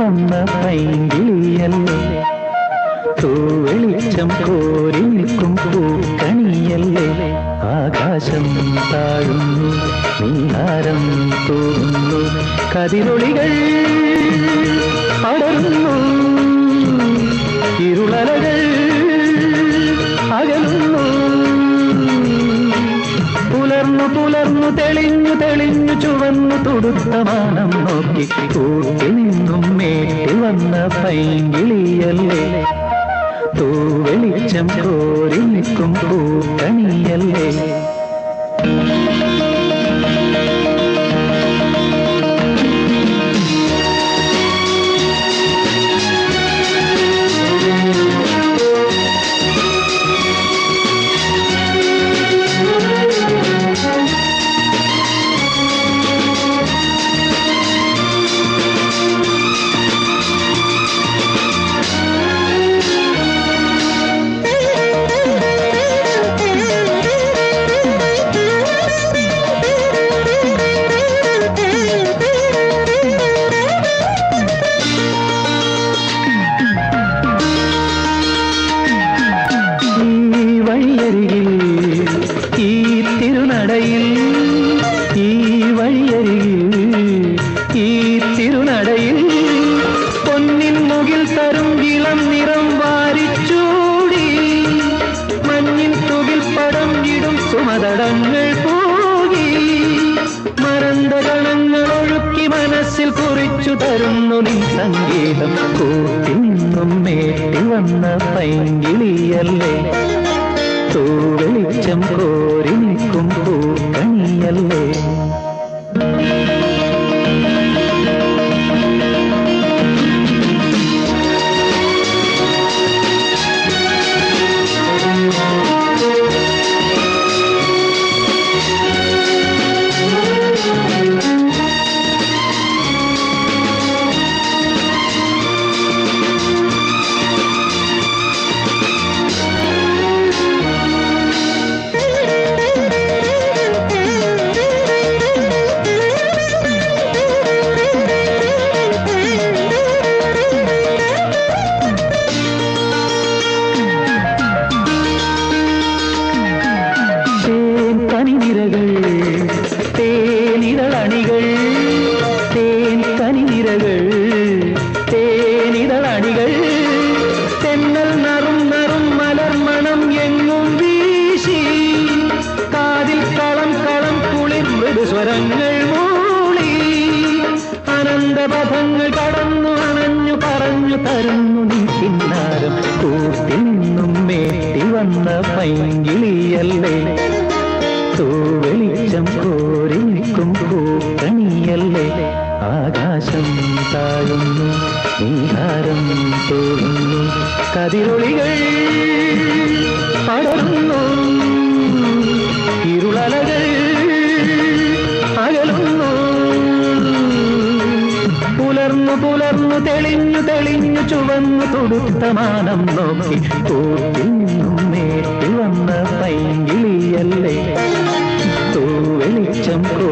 വന്ന പൈങ്കിളിയല്ലേ തൂവെളിച്ചം കോരി നിൽക്കും പൂക്കണിയല്ലേ? ആകാശം താഴുന്നു നീഹാരം തോന്നുന്നു. കതിരൊളികൾ പടരുന്നു ഇരുളലകൾ അകലുന്നു പുലർന്നു പുലർന്നു തെളിഞ്ഞു തെളിഞ്ഞു ചുവന്നു തുടുത്ത മാനം നോക്കി കൂട്ടി നിന്നും മേട്ടി വന്ന പൈങ്കിളിയല്ലേ? തൂവെളിച്ചം കോരി നിൽക്കും പൂക്കണിയല്ലേ? വഴിയരികിൽ ഈ തിരുനടയിൽ ഈ വഴിയരികിൽ ഈ തിരുനടയിൽ പൊന്നിൻ മുകിൽ തരും ഇളം നിറം വാരിച്ചൂടി മഞ്ഞിൻ തുകിൽ പടം ഇടും സുമതടങ്ങൾ പോകി മറந்த ഗണങ്ങൾ ഒഴുക്കി മനസ്സിൽ കുറിച്ചു തരുന്നു നിൻ സംഗീതം കൂട്ടി നിന്നും വന്ന പൈങ്കിളിയല്ലേ? തൂവെളിച്ചം കോരി പൂക്കണിയല്ലേ? തേൻ കനിനിരകൾ തേനിതളണികൾ തേൻ കനിനിരകൾ തേനിതളണികൾ തെന്നൽ നറും നറും മലർമണം എങ്ങും വീശി കാതിൽ കളം കളം കുളിർ മൃദുസ്വരങ്ങൾ മൂളി അനന്തപഥങ്ങൾ കടന്നു അണഞ്ഞു പറഞ്ഞു തരുന്നു നീ കിന്നാരം കൂട്ടിൽ നിന്നും മേട്ടി വന്ന പൈങ്കിളിയല്ലേ തൂവെളിച്ചം കോരി നിൽക്കും പൂക്കണിയല്ലേ ആകാശം താഴുന്നു നീഹാരം തോന്നുന്നു കതിരൊളികൾ പടർന്നു ഇരുളലകൾ അകലുന്നു. പുലർന്നു പുലർന്നു തെളിഞ്ഞു തെളിഞ്ഞു ചുവന്നു തുടുത്ത മാനം നോക്കി കൂട്ടിൽ പൈങ്കിളിയല്ലേ